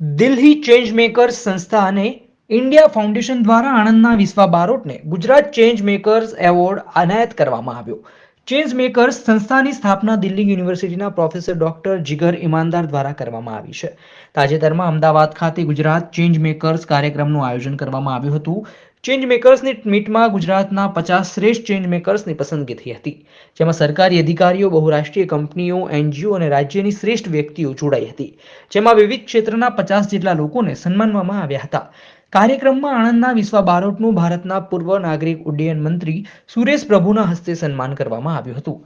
Delhi change makers સંસ્થા અને India foundation દ્વારા આણંદના વિશ્વા બારોટને ગુજરાત ચેન્જ મેકર્સ એવોર્ડ અનાયત કરવામાં આવ્યો. ચેન્જ મેકર્સ સંસ્થાની સ્થાપના દિલ્હી યુનિવર્સિટીના પ્રોફેસર ડોક્ટર જીગર ઇમાનદાર દ્વારા કરવામાં આવી છે. તાજેતરમાં અમદાવાદ ખાતે ગુજરાત ચેન્જ મેકર્સ કાર્યક્રમનું આયોજન કરવામાં આવ્યું હતું. ચેન્જ મેકર્સની મીટમાં ગુજરાતના પચાસ શ્રેષ્ઠ ચેન્જ મેકર્સની પસંદગી થઈ હતી, જેમાં સરકારી અધિકારીઓ, બહુરાષ્ટ્રીય કંપનીઓ, એનજીઓ અને રાજ્યની શ્રેષ્ઠ વ્યક્તિઓ જોડાઈ હતી, જેમાં વિવિધ ક્ષેત્રના પચાસ જેટલા લોકોને સન્માનવામાં આવ્યા હતા. કાર્યક્રમમાં આણંદના વિશ્વા બારોટનું ભારતના પૂર્વ નાગરિક ઉડ્ડયન મંત્રી સુરેશ પ્રભુના હસ્તે સન્માન કરવામાં આવ્યું હતું.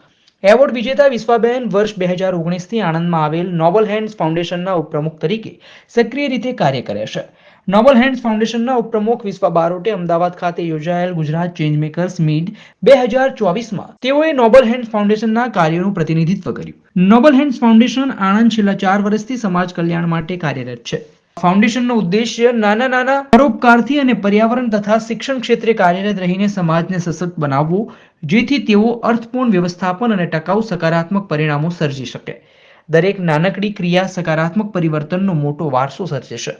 એવોર્ડ વિજેતા વિશ્વાબેન વર્ષ બે હજાર ઓગણીસથી આણંદમાં આવેલ નોબલ હેન્ડ્સ ફાઉન્ડેશનના ઉપપ્રમુખ તરીકે સક્રિય રીતે કાર્ય કરે છે. નોબલ હેન્ડ્સ ફાઉન્ડેશનના ઉપપ્રમુખ વિશ્વા બારોટે અમદાવાદ ખાતે યોજાયેલ ગુજરાત ચેન્જ મેકર્સ મીટ બે હજાર ચોવીસમાં તેઓએ નોબલ હેન્ડ્સ ફાઉન્ડેશનના કાર્યનું પ્રતિનિધિત્વ કર્યું. નોબલ હેન્ડ્સ ફાઉન્ડેશન આણંદ છેલ્લા ચાર વર્ષથી સમાજ કલ્યાણ માટે કાર્યરત છે. ફાઉન્ડેશનનો ઉદ્દેશ્ય નાના નાના પરોપકારથી અને પર્યાવરણ તથા શિક્ષણ ક્ષેત્રે કાર્યરત રહીને સમાજને સશક્ત બનાવવો, જેથી તેઓ અર્થપૂર્ણ વ્યવસ્થાપન અને ટકાઉ સકારાત્મક પરિણામો સર્જી શકે. દરેક નાનકડી ક્રિયા સકારાત્મક પરિવર્તનનો મોટો વારસો સર્જે છે.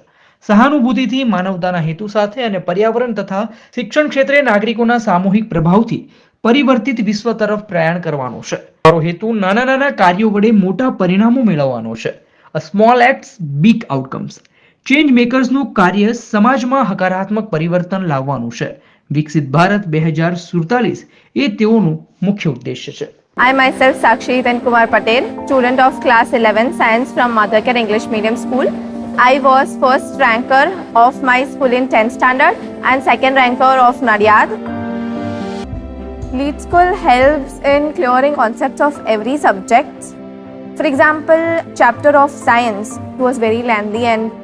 સહાનુભૂતિથી, માનવતાના હેતુ સાથે અને પર્યાવરણ તથા શિક્ષણ ક્ષેત્રે નાગરિકોના સામૂહિક પ્રભાવથી પરિવર્તિત વિશ્વ તરફ પ્રયાણ કરવાનો છે. મારો હેતુ નાના નાના કાર્યો વડે મોટા પરિણામો મેળવવાનો છે. Small acts big outcomes change મેકર્સનું કાર્ય સમાજમાં હકારાત્મક પરિવર્તન લાવવાનું છે વિકસિત ભારત બે હજાર સુડતાલીસ એ તેઓનું મુખ્ય ઉદ્દેશ્ય છે I myself Sakshi Hitan Kumar Patel, student of class 11 science from Mothercare English Medium School. I was first ranker of my school in 10th standard and second ranker of Nadiad. Lead School helps in clearing concepts of every subject. For example, chapter of science was very lengthy and